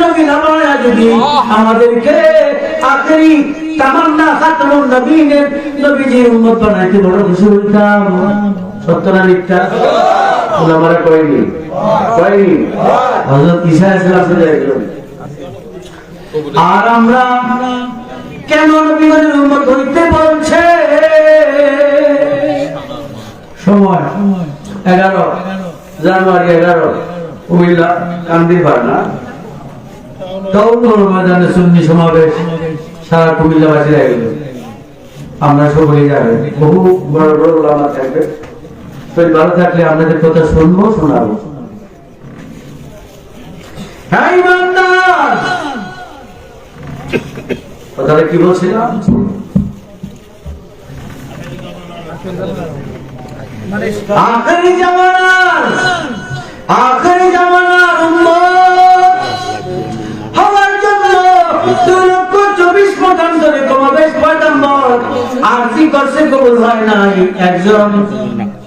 নবী আমাদেরকে নবীনের নবীজির বানাইতে বড় খুশি হইতাম। মিথ্যা? ওলামারা কয়নি? আর আমরা কেন নবীগণের বলছে? সময়। এগারো। জানুয়ারি এগারো। কুমিল্লা কান্দিবার না? তৌর ময়দানে সুন্নি সমাবেশ সারা কুমিল্লাবাসী গেল। আমরা সকলে যাবে বহু বড় বড় ওলামা থাকবে। শরীর ভালো থাকলে আপনাদের কথা শুনব, শোনাবো। হ্যাঁ কথাটা কি বলছিলাম? চব্বিশ পঁচান্তরে কমাবেশ পয়গম্বর আরজি করছে কবুল হয় নাই একজন?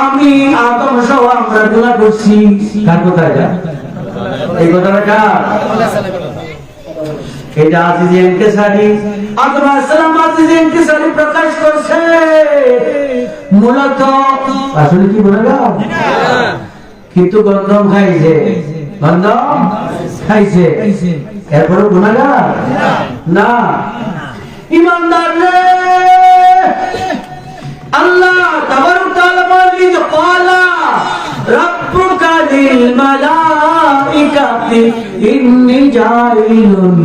আমি, আদম সহ আমরা করছি। কার যা এই কথাটা এটা আজিজ ইনকিসারি আদম প্রকাশ করছে। মূলত কিন্তু গন্ধম খাইছে। গন্ধম খাইছে। এরপরে গুণাগার না। ইমানদার রে! আল্লাহ তাবারক তাআলা বলেন ক্বালা রাব্বুকা লিল মালাইকাতি, ইন্নী জাইলুন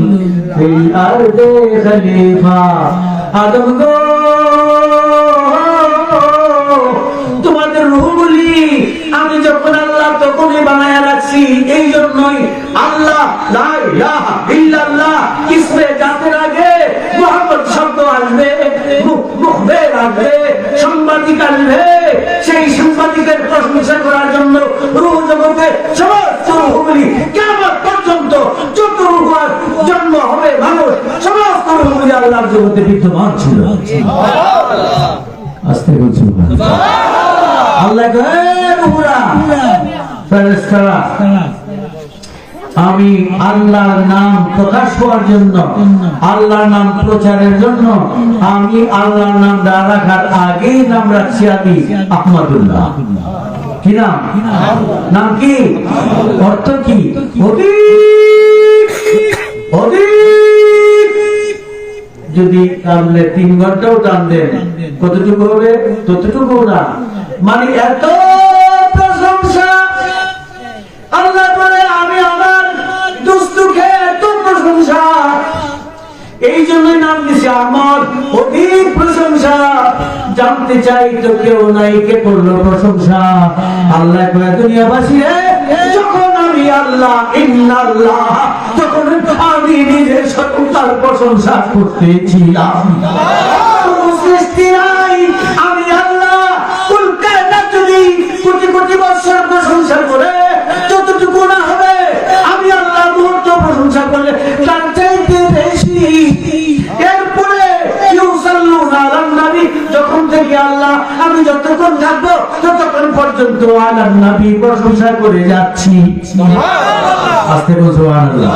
ফিল আরদি খলিফা। আদম গো, তোমাদের রূহগুলি, আমি যখন বানায়া এই জন্যই আল্লাহ লা ইলাহা ইল্লাল্লাহ ইসমে জাতের আগে মুহাম্মদ শব্দ আসবে মুখবের আসবে সাংবাদিক আসবে সেই সাংবাদিকের প্রশংসা করার জন্য রূহ জগতে সমস্ত রূহগুলি কেমন পর্যন্ত যত রূহ জন্ম হবে মানুষ সমস্ত রূহগুলি আল্লাহর জগতে বিদ্যমান ছিল। আস্তে বলছি। আল্লাহ আমি আল্লাহর নাম প্রকাশ করার জন্য, আল্লাহর নাম প্রচারের জন্য, আমি আল্লাহর নাম না রাখার আগেই নাম রাখছি আমি আহমদুল্লাহ। কি নাম? নাম কি? অর্থ কি? যদি টানলে তিন ঘন্টাও টান দেন কতটুকু হবে? ততটুকু না। মানে এত আল্লাহ বলে আমি আমার দুস্তুকে এত প্রশংসা। এই জন্যই নাম দিছে আমার অধিক প্রশংসা। জানতে চাই তো কেউ নাই কে করল প্রশংসা। আল্লাহ কয়ে, দুনিয়াবাসী যখন আমি আল্লাহ, ইন্নাল্লাহ, তখন আমি নিজের সততার প্রশংসা করতেছিলাম। সৃষ্টি নাই। আমি আল্লাহ কোটি কোটি বছর প্রশংসা করে আল্লাহ আমি যতক্ষণ থাকব ততক্ষণ পর্যন্ত আলান নবী প্রশংসা করে যাচ্ছি। আস্তে বলছো আল্লাহ